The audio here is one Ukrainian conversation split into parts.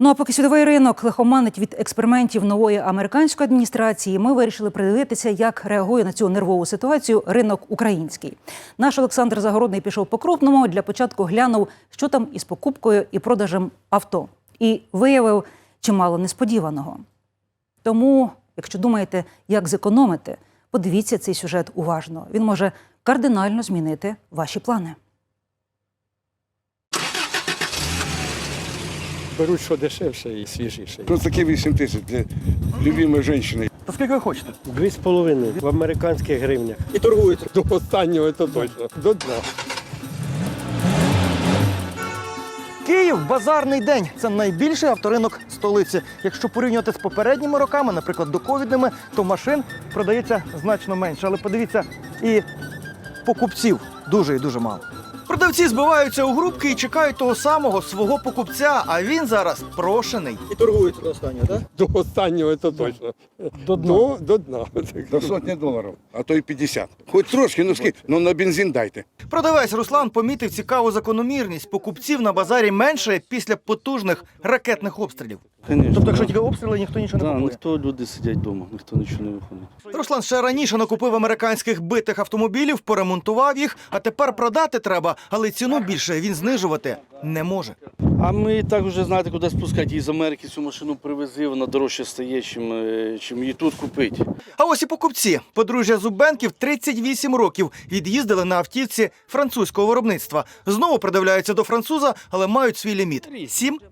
Ну а поки світовий ринок лихоманить від експериментів нової американської адміністрації, ми вирішили придивитися, як реагує на цю нервову ситуацію ринок український. Наш Олександр Загородний пішов по крупному. Для початку глянув, що там із покупкою і продажем авто, і виявив чимало несподіваного. Тому, якщо думаєте, як зекономити, подивіться цей сюжет уважно. Він може кардинально змінити ваші плани. Беруть що дешевше і свіжіше. Ну таке 8 тисяч для любимої жінки. То скільки ви хочете? Дві з половиною в американських гривнях. І торгуєте. До останнього це точно. До дна. Київ базарний день. Це найбільший авторинок столиці. Якщо порівнювати з попередніми роками, наприклад, доковідними, то машин продається значно менше. Але подивіться, і покупців дуже і дуже мало. Продавці збиваються у групки і чекають того самого свого покупця, а він зараз прошений. І торгують до останнього, так? До останнього це точно. До До, до дна. До сотні доларів, а то й 50. Хоч трошки, ну скільки, ну на бензин дайте. Продавець Руслан помітив цікаву закономірність. Покупців на базарі менше після потужних ракетних обстрілів. Конечно. Тобто, якщо тільки обстріли, ніхто нічого не да, купує. ніхто люди сидять вдома, ніхто нічого не виходить. Руслан ще раніше накупив американських битих автомобілів, поремонтував їх, а тепер продати треба, але ціну більше він знижувати не може. А ми так вже знаєте, куди спускати. Її з Америки цю машину привези, вона дорожче стає, чим, е, чим її тут купити. А ось і покупці. Подружжя Зубенків 38 років від'їздили на автівці французького виробництва. Знову придивляються до француза, але мають свій ліміт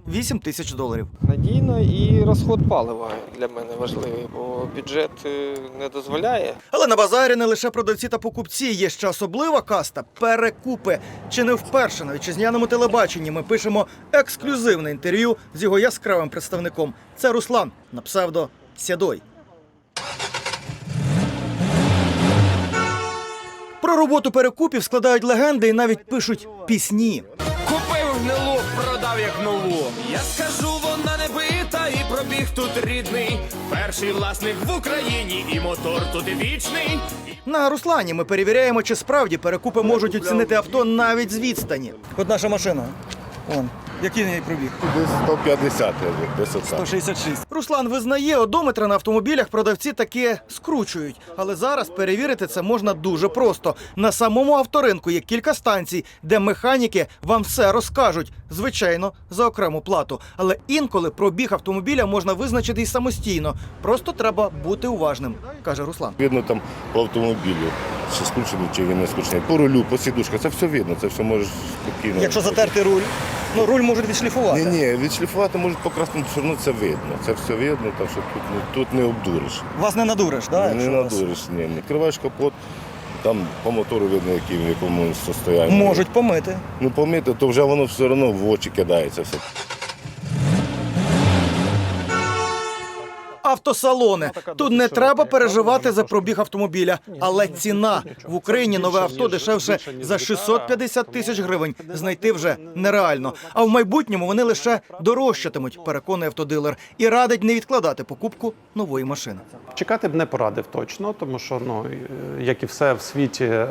7-8 тисяч доларів. Надійно і розход палива для мене важливий, бо бюджет е, не дозволяє. Але на базарі не лише продавці та покупці, є ще особлива каста перекупи. Чи не вперше на вітчизняному телебаченні ми пишемо ексклюзивне інтерв'ю з його яскравим представником. Це Руслан на псевдо Сядой. Про роботу перекупів складають легенди і навіть пишуть пісні. Купив гнилу, продав як нову. Я скажу, вона не бита, і пробіг тут рідний. Перший власник в Україні, і мотор тут вічний. На Руслані ми перевіряємо, чи справді перекупи можуть оцінити авто навіть з відстані. От наша машина. Вон. Який неї пробіг? Десь 150, десь отак. 166. Руслан визнає, одометри на автомобілях продавці таки скручують. Але зараз перевірити це можна дуже просто. На самому авторинку є кілька станцій, де механіки вам все розкажуть. Звичайно, за окрему плату. Але інколи пробіг автомобіля можна визначити і самостійно. Просто треба бути уважним, каже Руслан. Видно там по автомобілю, чи скручений, чи він не скручений. По рулю, по сідушках, це все видно, це все можеш спокійно. Якщо затерти руль, ну руль можуть відшліфувати. Ні, ні, відшліфувати можуть покраснути, все одно це видно. Це все видно, так що тут, не- тут не обдуриш. Вас не надуриш, так? не надуриш, ні. Не відкриваєш капот, там по мотору видно, який, в якому состоянні. Можуть помити. Ну помити, то вже воно все одно в очі кидається все. Автосалони. Тут не треба переживати за пробіг автомобіля, але ціна в Україні нове авто дешевше за 650 тисяч гривень. Знайти вже нереально. А в майбутньому вони лише дорожчатимуть, переконує автодилер, і радить не відкладати покупку нової машини. Чекати б не порадив точно, тому що ну е, як і все в світі, е,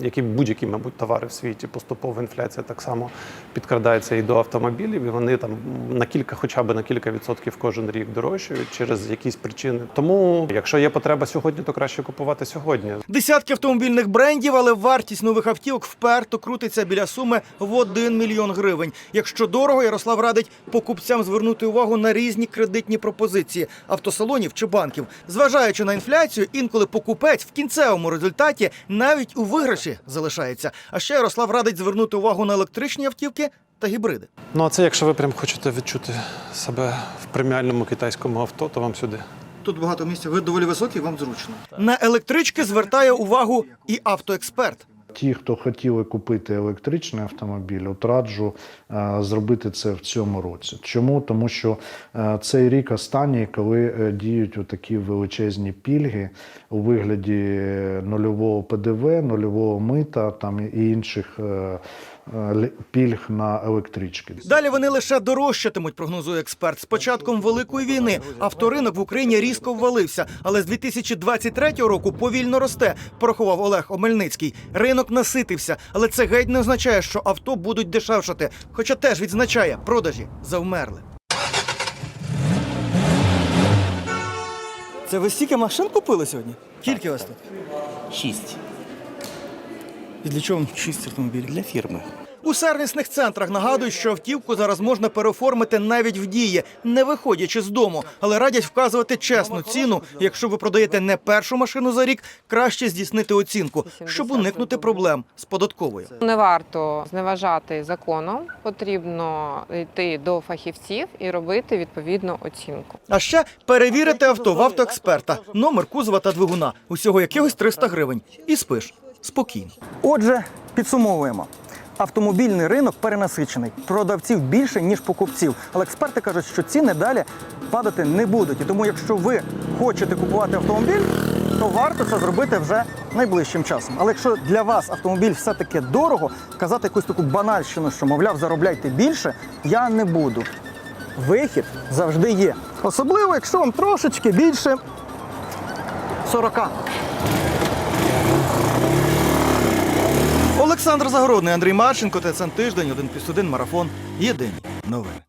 як і будь-які, мабуть, товари в світі, поступова інфляція так само підкрадається і до автомобілів, і вони там на кілька, хоча б на кілька відсотків кожен рік дорожчають через якісь причини. Тому, якщо є потреба сьогодні, то краще купувати сьогодні. Десятки автомобільних брендів, але вартість нових автівок вперто крутиться біля суми в 1 мільйон гривень. Якщо дорого, Ярослав радить покупцям звернути увагу на різні кредитні пропозиції автосалонів чи банків. Зважаючи на інфляцію, інколи покупець в кінцевому результаті навіть у виграші залишається. А ще Ярослав радить звернути увагу на електричні автівки та гібриди. Ну а це якщо ви прям хочете відчути себе в преміальному китайському авто, то вам сюди. Тут багато місця. Ви доволі високі, вам зручно. На електрички звертає увагу і автоексперт. Ті, хто хотіли купити електричний автомобіль, от раджу е, зробити це в цьому році. Чому? Тому що е, цей рік останній, коли е, діють такі величезні пільги у вигляді нульового ПДВ, нульового мита там і інших е, пільг на електрички. Далі вони лише дорожчатимуть, прогнозує експерт. З початком великої війни авторинок в Україні різко ввалився, але з 2023 року повільно росте. Порахував Олег Омельницький. Ринок наситився, але це геть не означає, що авто будуть дешевшати. Хоча теж відзначає, продажі завмерли. Це ви стільки машин купили сьогодні? Скільки вас тут? Шість І для чого шість автомобілів? для фірми. У сервісних центрах нагадують, що автівку зараз можна переоформити навіть в дії, не виходячи з дому, але радять вказувати чесну ціну. Якщо ви продаєте не першу машину за рік, краще здійснити оцінку, щоб уникнути проблем з податковою. Не варто зневажати законом, потрібно йти до фахівців і робити відповідну оцінку. А ще перевірити авто в автоексперта, номер кузова та двигуна. Усього якихось 300 гривень. І спиш спокійно. Отже, підсумовуємо. Автомобільний ринок перенасичений. Продавців більше, ніж покупців. Але експерти кажуть, що ціни далі падати не будуть. І тому, якщо ви хочете купувати автомобіль, то варто це зробити вже найближчим часом. Але якщо для вас автомобіль все-таки дорого, казати якусь таку банальщину, що, мовляв, заробляйте більше, я не буду. Вихід завжди є. Особливо, якщо вам трошечки більше 40. Олександр Загородний, Андрій Марченко, ТСН Тиждень, 1+,1 марафон. Єдині новини.